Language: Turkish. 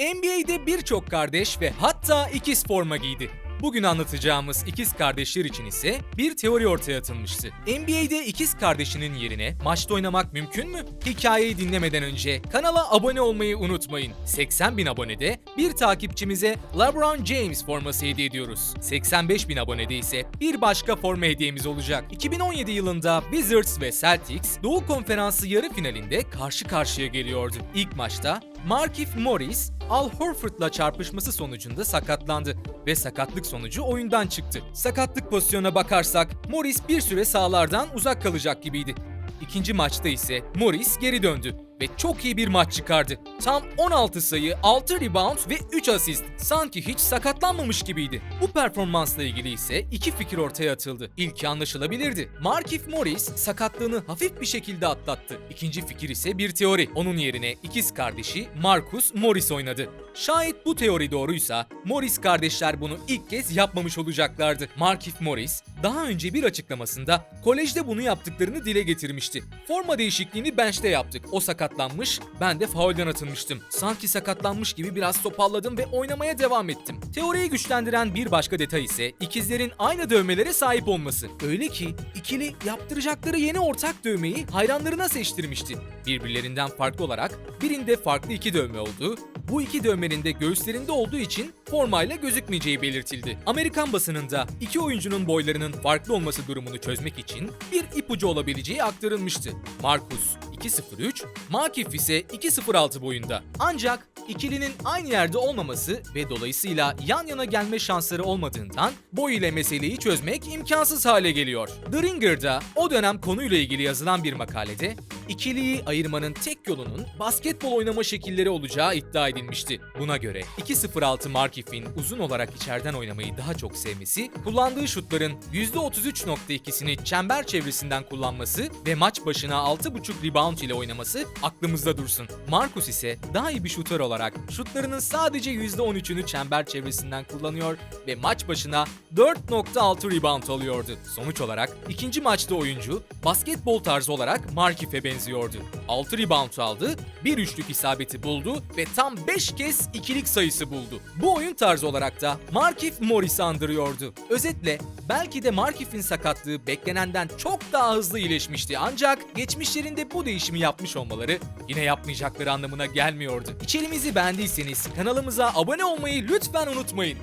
NBA'de birçok kardeş ve hatta ikiz forma giydi. Bugün anlatacağımız ikiz kardeşler için ise bir teori ortaya atılmıştı. NBA'de ikiz kardeşinin yerine maçta oynamak mümkün mü? Hikayeyi dinlemeden önce kanala abone olmayı unutmayın. 80 bin abonede bir takipçimize LeBron James forması hediye ediyoruz. 85 bin abonede ise bir başka forma hediyemiz olacak. 2017 yılında Wizards ve Celtics Doğu Konferansı yarı finalinde karşı karşıya geliyordu. İlk maçta Markif Morris, Al Horford'la çarpışması sonucunda sakatlandı ve sakatlık sonucu oyundan çıktı. Sakatlık pozisyonuna bakarsak Morris bir süre sahalardan uzak kalacak gibiydi. İkinci maçta ise Morris geri döndü ve çok iyi bir maç çıkardı. Tam 16 sayı, 6 rebound ve 3 asist. Sanki hiç sakatlanmamış gibiydi. Bu performansla ilgili ise iki fikir ortaya atıldı. İlki anlaşılabilirdi. Markif Morris sakatlığını hafif bir şekilde atlattı. İkinci fikir ise bir teori. Onun yerine ikiz kardeşi Marcus Morris oynadı. Şayet bu teori doğruysa Morris kardeşler bunu ilk kez yapmamış olacaklardı. Markif Morris daha önce bir açıklamasında kolejde bunu yaptıklarını dile getirmişti. Forma değişikliğini bench'te yaptık. O sakatlanmış, ben de faulden atılmıştım. Sanki sakatlanmış gibi biraz toparladım ve oynamaya devam ettim. Teoriyi güçlendiren bir başka detay ise ikizlerin aynı dövmelere sahip olması. Öyle ki ikili yaptıracakları yeni ortak dövmeyi hayranlarına seçtirmişti. Birbirlerinden farklı olarak birinde farklı iki dövme olduğu, bu iki dövmenin de göğüslerinde olduğu için formayla gözükmeyeceği belirtildi. Amerikan basınında iki oyuncunun boylarının farklı olması durumunu çözmek için bir ipucu olabileceği aktarılmıştı. Marcus 2.03, Makif ise 2.06 boyunda. Ancak ikilinin aynı yerde olmaması ve dolayısıyla yan yana gelme şansları olmadığından boy ile meseleyi çözmek imkansız hale geliyor. The o dönem konuyla ilgili yazılan bir makalede ikiliyi ayırmanın tek yolunun basketbol oynama şekilleri olacağı iddia edilmişti. Buna göre 2.06 Markif'in uzun olarak içeriden oynamayı daha çok sevmesi, kullandığı şutların %33.2'sini çember çevresinden kullanması ve maç başına 6.5 rebound ile oynaması aklımızda dursun. Marcus ise daha iyi bir şutör olarak şutlarının sadece %13'ünü çember çevresinden kullanıyor ve maç başına 4.6 rebound alıyordu. Sonuç olarak ikinci maçta oyuncu basketbol tarzı olarak Markif'e benziyordu. 6 rebound aldı, bir üçlük isabeti buldu ve tam 5 kez ikilik sayısı buldu. Bu oyun tarzı olarak da Markif Morris'i andırıyordu. Özetle belki de Markif'in sakatlığı beklenenden çok daha hızlı iyileşmişti ancak geçmişlerinde bu değişimi yapmış olmaları yine yapmayacakları anlamına gelmiyordu. İçerimizi beğendiyseniz kanalımıza abone olmayı lütfen unutmayın.